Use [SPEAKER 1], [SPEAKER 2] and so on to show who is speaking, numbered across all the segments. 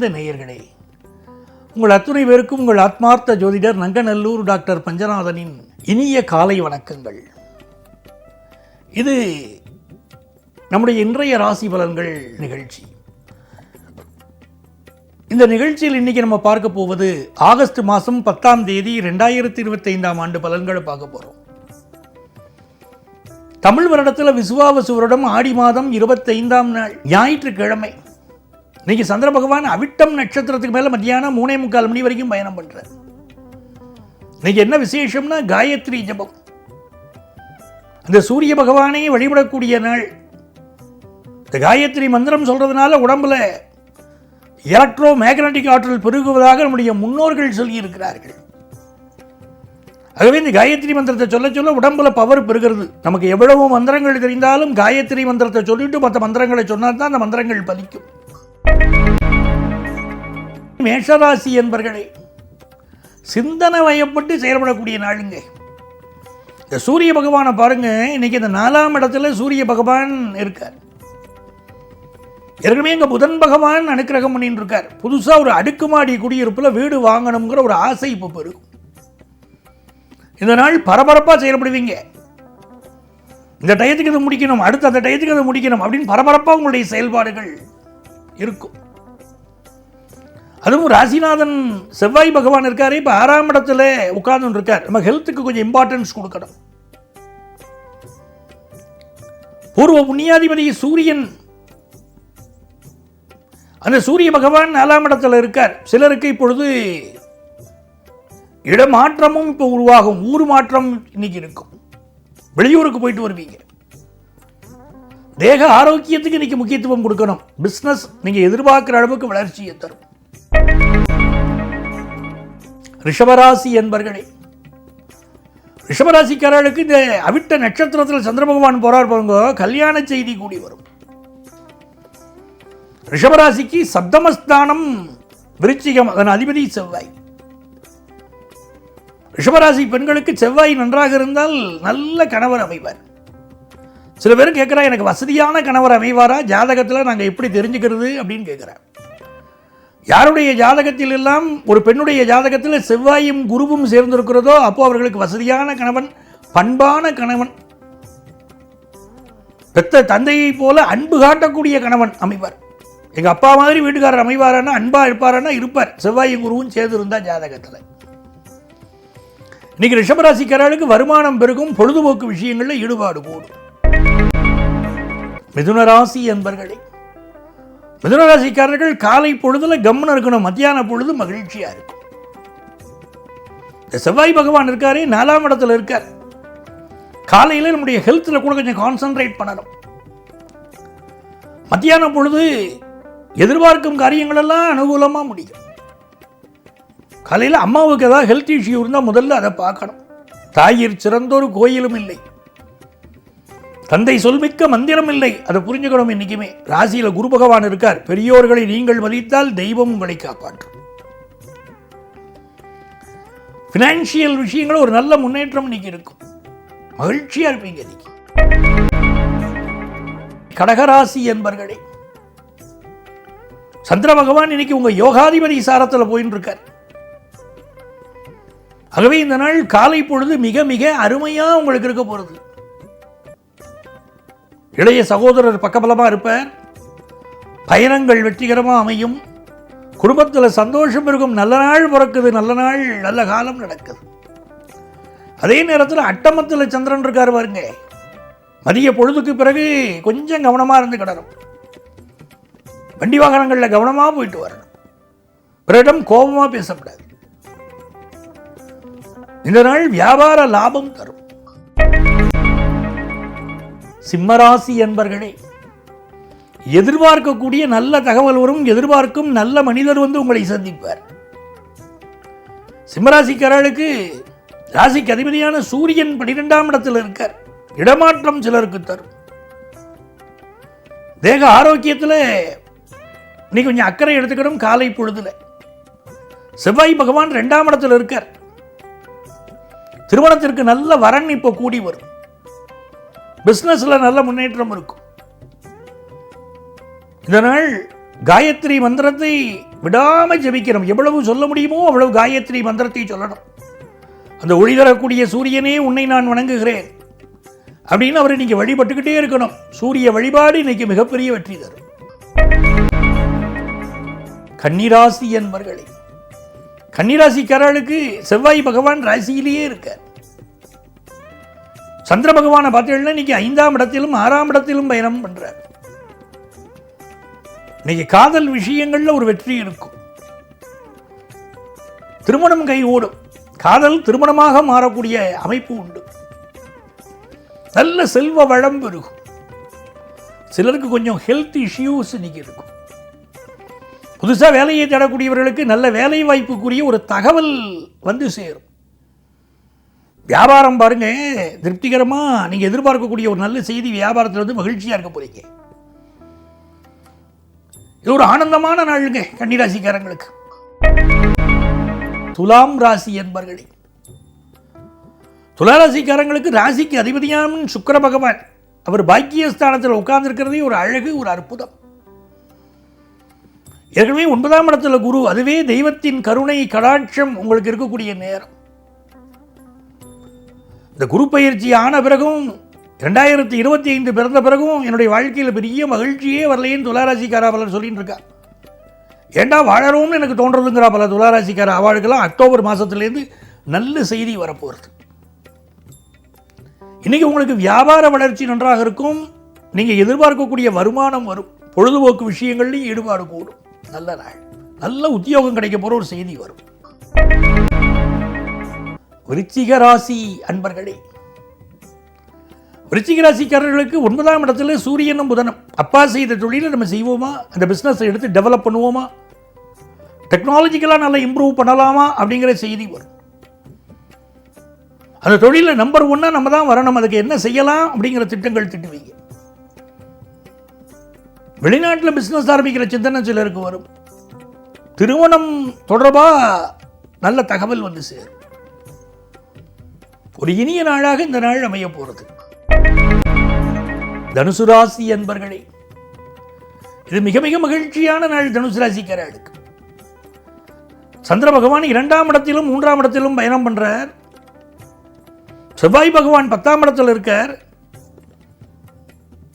[SPEAKER 1] நிறைந்த நேயர்களே உங்கள் அத்துணை பேருக்கும் உங்கள் ஆத்மார்த்த ஜோதிடர் நங்கநல்லூர் டாக்டர் பஞ்சநாதனின் இனிய காலை வணக்கங்கள். இது நம்முடைய இன்றைய ராசி பலன்கள் நிகழ்ச்சி. இந்த நிகழ்ச்சியில் இன்னைக்கு நம்ம பார்க்க போவது ஆகஸ்ட் மாதம் பத்தாம் தேதி ரெண்டாயிரத்தி இருபத்தைந்தாம் ஆண்டு பலன்களை பார்க்க போகிறோம் தமிழ் வருடத்தில் விசுவாவசு வருடம் ஆடி மாதம் இருபத்தைந்தாம் நாள் ஞாயிற்றுக்கிழமை. இன்னைக்கு சந்திர பகவான் அவிட்டம் நட்சத்திரத்துக்கு மேலே மத்தியானம் மூணே முக்கால் மணி வரைக்கும் பயணம் பண்ணுறார் இன்னைக்கு என்ன விசேஷம்னா காயத்ரி ஜபம். அந்த சூரிய பகவானை வழிபடக்கூடிய நாள். இந்த காயத்ரி மந்திரம் சொல்றதுனால உடம்புல எலக்ட்ரோ மேக்னட்டிக் ஆற்றல் பெருகுவதாக நம்முடைய முன்னோர்கள் சொல்லியிருக்கிறார்கள். ஆகவே இந்த காயத்ரி மந்திரத்தை சொல்ல சொல்ல உடம்புல பவர் பெருகிறது. நமக்கு எவ்வளவு மந்திரங்கள் தெரிந்தாலும் காயத்ரி மந்திரத்தை சொல்லிட்டு மற்ற மந்திரங்களை சொன்னால் தான் அந்த மந்திரங்கள் பலிக்கும். மேஷராசி என்பர்களே சிந்தனை வயப்பட்டு செயல்படக்கூடிய நாளுங்க. இந்த சூரிய பகவானை பாருங்க இன்னைக்கு இந்த நாலாம் இடத்துல சூரிய பகவான் இருக்கார். ஏற்கனவே இங்கே புதன் பகவான் அனுக்கிரகம் பண்ணிட்டு இருக்கார் புதுசாக ஒரு அடுக்குமாடி குடியிருப்பில் வீடு வாங்கணுங்கிற ஒரு ஆசை இப்போ பெருகும். இந்த நாள் பரபரப்பாக செயல்படுவீங்க. இந்த டயத்துக்கு இது முடிக்கணும் அடுத்து அந்த டயத்துக்கு அதை முடிக்கணும் அப்படின்னு பரபரப்பாக உங்களுடைய செயல்பாடுகள் இருக்கும். அதுவும் ராசிநாதன் செவ்வாய் பகவான் இருக்கார் இப்போ ஆறாம் இடத்துல உட்கார்ந்து இருக்கார். நம்ம ஹெல்த்துக்கு கொஞ்சம் இம்பார்ட்டன்ஸ் கொடுக்கணும். பூர்வ புண்ணியாதிபதி சூரியன். அந்த சூரிய பகவான் நாலாம் இடத்துல இருக்கார். சிலருக்கு இப்பொழுது இடமாற்றமும் இப்போ உருவாகும். ஊர் மாற்றம் இன்னைக்கு இருக்கும். வெளியூருக்கு போயிட்டு வருவீங்க. தேக ஆரோக்கியத்துக்கு இன்னைக்கு முக்கியத்துவம் கொடுக்கணும். பிஸ்னஸ் நீங்கள் எதிர்பார்க்குற அளவுக்கு வளர்ச்சியை தரும். ரிஷபராசி என்பர்களே ரிஷபராசிக்காரர்களுக்கு இந்த அவிட்ட நட்சத்திரத்தில் சந்திர பகவான் போறார் பாருங்க கல்யாண செய்தி கூடி வரும். ரிஷபராசிக்கு சப்தமஸ்தானம் விருச்சிகம் அதன் அதிபதி செவ்வாய். ரிஷபராசி பெண்களுக்கு செவ்வாய் நன்றாக இருந்தால் நல்ல கணவர் அமைவார். சில பேர் கேட்குறா எனக்கு வசதியான கணவர் அமைவாரா? ஜாதகத்தில் நாங்கள் எப்படி தெரிஞ்சுக்கிறது அப்படின்னு கேட்குறேன் யாருடைய ஜாதகத்தில் எல்லாம் ஒரு பெண்ணுடைய ஜாதகத்தில் செவ்வாயும் குருவும் சேர்ந்திருக்கிறதோ அப்போ அவர்களுக்கு வசதியான கணவன் பண்பான கணவன் பெத்த தந்தையைப் போல அன்பு காட்டக்கூடிய கணவன் அமைவார். எங்கள் அப்பா மாதிரி வீட்டுக்காரர் அமைவாரானா அன்பாக இருப்பாரானா இருப்பார். செவ்வாயும் குருவும் சேர்ந்து இருந்தால் ஜாதகத்தில். இன்னைக்கு ரிஷபராசிக்காரர்களுக்கு வருமானம் பெருகும் பொழுதுபோக்கு விஷயங்களில் ஈடுபாடு கூடும். மிதுனராசி என்பர்களே. மிதுன ராசிக்காரர்கள் காலை பொழுதுல கம்முன்னு இருக்கணும் மத்தியான பொழுது மகிழ்ச்சியா இருக்கும். இந்த செவ்வாய் பகவான் இருக்காரே நாலாம் இடத்துல இருக்கார். காலையில் நம்முடைய ஹெல்த்தில் கூட கொஞ்சம் கான்சென்ட்ரேட் பண்ணணும். மத்தியான பொழுது எதிர்பார்க்கும் காரியங்களெல்லாம் அனுகூலமாக முடியும். காலையில் அம்மாவுக்கு ஏதாவது ஹெல்த் இஷ்யூ இருந்தால் முதல்ல அதை பார்க்கணும். தாயிற் சிறந்தொரு கோயிலும் இல்லை. தந்தை சொல்மிக்க மந்திரம் இல்லை அதை புரிஞ்சுக்கணும் இன்னைக்குமே. ராசியில் குரு பகவான் இருக்கார். பெரியோர்களை நீங்கள் மதித்தால் தெய்வம் உங்களை காப்பாற்றும். ஃபினான்ஷியல் விஷயங்கள் ஒரு நல்ல முன்னேற்றம் இன்னைக்கு இருக்கும். மகிழ்ச்சியா இருப்பீங்க இன்னைக்கு. கடகராசி என்பர்களே சந்திர பகவான் இன்னைக்கு உங்க யோகாதிபதி சாரத்தில் போயின்னு இருக்கார் ஆகவே இந்த நாள் காலை பொழுது மிக மிக அருமையா உங்களுக்கு இருக்க போறது. இளைய சகோதரர் பக்கபலமாக இருப்பார். பயணங்கள் வெற்றிகரமா அமையும். குடும்பத்தில் சந்தோஷம் இருக்கும். நல்ல நாள் பிறக்குது. நல்ல நாள் நல்ல காலம் நடக்குது. அதே நேரத்தில் அட்டமத்தில் சந்திரன் இருக்கார் பாருங்க. மதிய பொழுதுக்கு பிறகு கொஞ்சம் கவனமா இருந்து கிடணும். வண்டி வாகனங்களில் கவனமா போயிட்டு வரணும். பிறரிடம் கோபமா பேசக்கூடாது இந்த நாள் வியாபார லாபம் தரும். சிம்மராசி என்பர்களே எதிர்பார்க்கக்கூடிய நல்ல தகவல் வரும் எதிர்பார்க்கும் நல்ல மனிதர் வந்து உங்களை சந்திப்பார். சிம்மராசிக்காரர்களுக்கு ராசிக்கு அதிபதியான சூரியன் பனிரெண்டாம் இடத்தில் இருக்கார். இடமாற்றம் சிலருக்கு தரும். தேக ஆரோக்கியத்தில் நீ கொஞ்சம் அக்கறை எடுத்துக்கணும் காலை பொழுதுல. செவ்வாய் பகவான் ரெண்டாம் இடத்துல இருக்கார். திருமணத்திற்கு நல்ல வரன் இப்போ கூடி வரும். பிஸ்னஸில் நல்ல முன்னேற்றம் இருக்கும். இதனால் காயத்ரி மந்திரத்தை விடாம ஜபிக்கணும். எவ்வளவு சொல்ல முடியுமோ அவ்வளவு காயத்ரி மந்திரத்தை சொல்லணும். அந்த ஒளி தரக்கூடிய சூரியனே உன்னை நான் வணங்குகிறேன் அப்படின்னு அவரை நீங்கள் வழிபட்டுக்கிட்டே இருக்கணும். சூரிய வழிபாடு இன்னைக்கு மிகப்பெரிய வெற்றி தரும். கன்னிராசி என்பர்களே கன்னிராசிக்காரர்களுக்கு செவ்வாய் பகவான் ராசியிலேயே இருக்கார். சந்திர பகவானை பார்த்தீங்கன்னா இன்னைக்கு ஐந்தாம் இடத்திலும் ஆறாம் இடத்திலும் பயணம் பண்ணுறார் இன்னைக்கு காதல் விஷயங்கள்ல ஒரு வெற்றி இருக்கும். திருமணம் கை ஓடும். காதல் திருமணமாக மாறக்கூடிய அமைப்பு உண்டு. நல்ல செல்வ வளம் பெருகும். சிலருக்கு கொஞ்சம் ஹெல்த் இஷ்யூஸ் இன்னைக்கு இருக்கும். புதுசாக வேலையை தேடக்கூடியவர்களுக்கு நல்ல வேலை வாய்ப்புக்குரிய ஒரு தகவல் வந்து சேரும். வியாபாரம் பாருங்க திருப்திகரமாக நீங்கள் எதிர்பார்க்கக்கூடிய ஒரு நல்ல செய்தி வியாபாரத்தில் வந்து மகிழ்ச்சியாக இருக்க போறீங்க. இது ஒரு ஆனந்தமான நாளுங்க கன்னிராசிக்காரங்களுக்கு. துலாம் ராசி என்பர்களே. துளாராசிக்காரங்களுக்கு ராசிக்கு அதிபதியான சுக்கர பகவான். அவர் பாக்கியஸ்தானத்தில் உட்கார்ந்துருக்கிறதே ஒரு அழகு ஒரு அற்புதம். ஏற்கனவே ஒன்பதாம் இடத்துல குரு அதுவே தெய்வத்தின் கருணை கடாட்சம் உங்களுக்கு இருக்கக்கூடிய நேரம். இந்த குரு பயிற்சி ஆன பிறகும் ரெண்டாயிரத்தி இருபத்தி ஐந்து பிறந்த பிறகும் என்னுடைய வாழ்க்கையில் பெரிய மகிழ்ச்சியே வரலையேன்னு துளாராசிக்காரா பலர் சொல்லிட்டு இருக்கா ஏண்டா வாழறோம்னு எனக்கு தோன்றதுங்கிறா பல துளாராசிக்கார அவளுக்கெல்லாம் அக்டோபர் மாதத்துலேருந்து நல்ல செய்தி வரப்போகிறது இன்னைக்கு உங்களுக்கு வியாபார வளர்ச்சி நன்றாக இருக்கும். நீங்கள் எதிர்பார்க்கக்கூடிய வருமானம் வரும். பொழுதுபோக்கு விஷயங்கள்லையும் ஈடுபாடு கூடும். நல்ல நாள். நல்ல உத்தியோகம் கிடைக்க போகிற ஒரு செய்தி வரும். விருச்சிக ராசி அன்பர்களே. விருச்சிக ராசிக்காரர்களுக்கு ஒன்பதாம் இடத்துல சூரியனும் புதனும். அப்பா செய்த தொழிலை நம்ம செய்வோமா? அந்த பிஸ்னஸை எடுத்து டெவலப் பண்ணுவோமா? டெக்னாலஜிக்கலாக நல்லா இம்ப்ரூவ் பண்ணலாமா? அப்படிங்கிற செய்தி வரும். அந்த தொழிலில் நம்பர் ஒன்னாக நம்ம தான் வரணும். அதுக்கு என்ன செய்யலாம்? அப்படிங்கிற திட்டங்கள் திட்டுவீங்க. வெளிநாட்டில் பிஸ்னஸ் ஆரம்பிக்கிற சிந்தனை சிலருக்கு வரும். திருமணம் தொடர்பாக நல்ல தகவல் வந்து சேரும். ஒரு இனிய நாளாக இந்த நாள் அமைய போகிறது. தனுசு ராசி என்பர்களே இது மிக மிக மகிழ்ச்சியான நாள் தனுசு ராசிக்காரர்களுக்கு. சந்திர பகவான் இரண்டாம் இடத்திலும் மூன்றாம் இடத்திலும் பயணம் பண்றார். செவ்வாய் பகவான் பத்தாம் இடத்தில் இருக்கார்.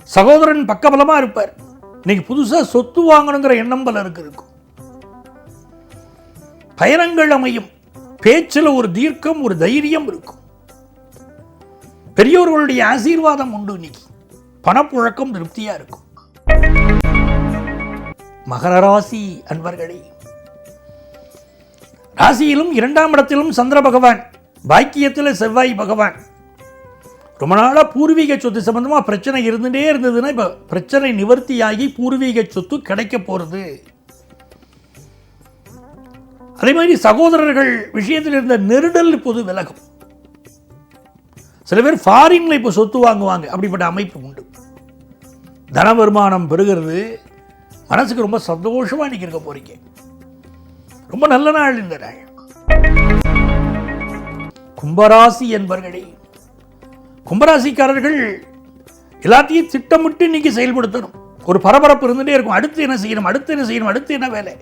[SPEAKER 1] சகோதரன் பக்கபலமா இருப்பார். இன்னைக்கு புதுசா சொத்து வாங்கணுங்கிற எண்ணம் பலருக்கு இருக்கும். பயணங்கள் அமையும். பேச்சில் ஒரு தீர்க்கம் ஒரு தைரியம் இருக்கும். பெரியோர்களுடைய ஆசீர்வாதம் உண்டு இன்னைக்கு. பணப்புழக்கம் திருப்தியா இருக்கும். மகர ராசி அன்பர்களே ராசியிலும் இரண்டாம் இடத்திலும் சந்திர பகவான் பாக்கியத்தில் செவ்வாய் பகவான். ரொம்ப நாளாக பூர்வீக சொத்து சம்பந்தமா பிரச்சனை இருந்துகிட்டே இருந்ததுன்னா இப்போ பிரச்சனை நிவர்த்தியாகி பூர்வீக சொத்து கிடைக்க போகிறது அதே மாதிரி சகோதரர்கள் விஷயத்தில் இருந்த நெருடல் இப்போது விலகும். சில பேர் ஃபாரின்ல இப்போ சொத்து வாங்குவாங்க. அப்படிப்பட்ட அமைப்பு உண்டு. தன வருமானம் பெறுகிறது. மனசுக்கு ரொம்ப சந்தோஷமா இன்றைக்கி இருக்க போறீங்க. ரொம்ப நல்ல நாள் இந்த நாள். கும்பராசி என்பர்களே கும்பராசிக்காரர்கள் எல்லாத்தையும் திட்டமிட்டு இன்னைக்கு செயல்படுத்தணும். ஒரு பரபரப்பு இருந்துகிட்டே இருக்கும். அடுத்து என்ன செய்யணும்? அடுத்து என்ன செய்யணும்? அடுத்து என்ன வேலை?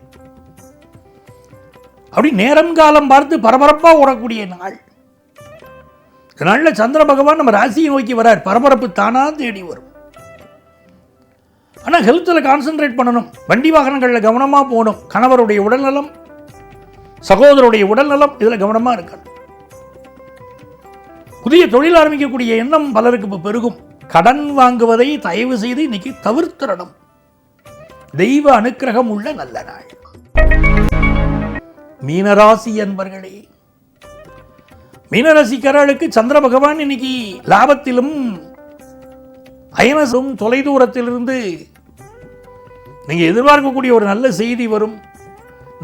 [SPEAKER 1] அப்படி நேரம் காலம் பார்த்து பரபரப்பாக ஓடக்கூடிய நாள். இந்த நாளில் சந்திர பகவான் நம்ம ராசியை நோக்கி வரார். பரபரப்பு தானா தேடி வரும். ஆனால் ஹெல்த்தில் கான்சென்ட்ரேட் பண்ணணும். வண்டி வாகனங்களில் கவனமாக போகணும். கணவருடைய உடல்நலம் சகோதரருடைய உடல்நலம் இதில் கவனமாக இருக்கணும். புதிய தொழில் ஆரம்பிக்கக்கூடிய எண்ணம் பலருக்கு இப்போ பெருகும். கடன் வாங்குவதை தயவு செய்து இன்னைக்கு தவிர்த்திடணும். தெய்வ அனுக்கிரகம் உள்ள நல்ல நாள். மீனராசி என்பர்களே மீனராசிக்காரர்களுக்கு சந்திர பகவான் இன்னைக்கு லாபத்திலும் அயனசும் தொலைதூரத்திலிருந்து நீங்கள் எதிர்பார்க்கக்கூடிய ஒரு நல்ல செய்தி வரும்.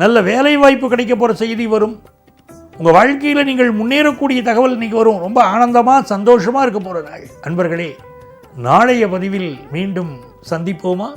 [SPEAKER 1] நல்ல வேலை வாய்ப்பு கிடைக்க போகிற செய்தி வரும். உங்கள் வாழ்க்கையில் நீங்கள் முன்னேறக்கூடிய தகவல் இன்னைக்கு வரும். ரொம்ப ஆனந்தமாக சந்தோஷமாக இருக்க போகிற நாள். அன்பர்களே நாளைய பதிவில் மீண்டும் சந்திப்போமா?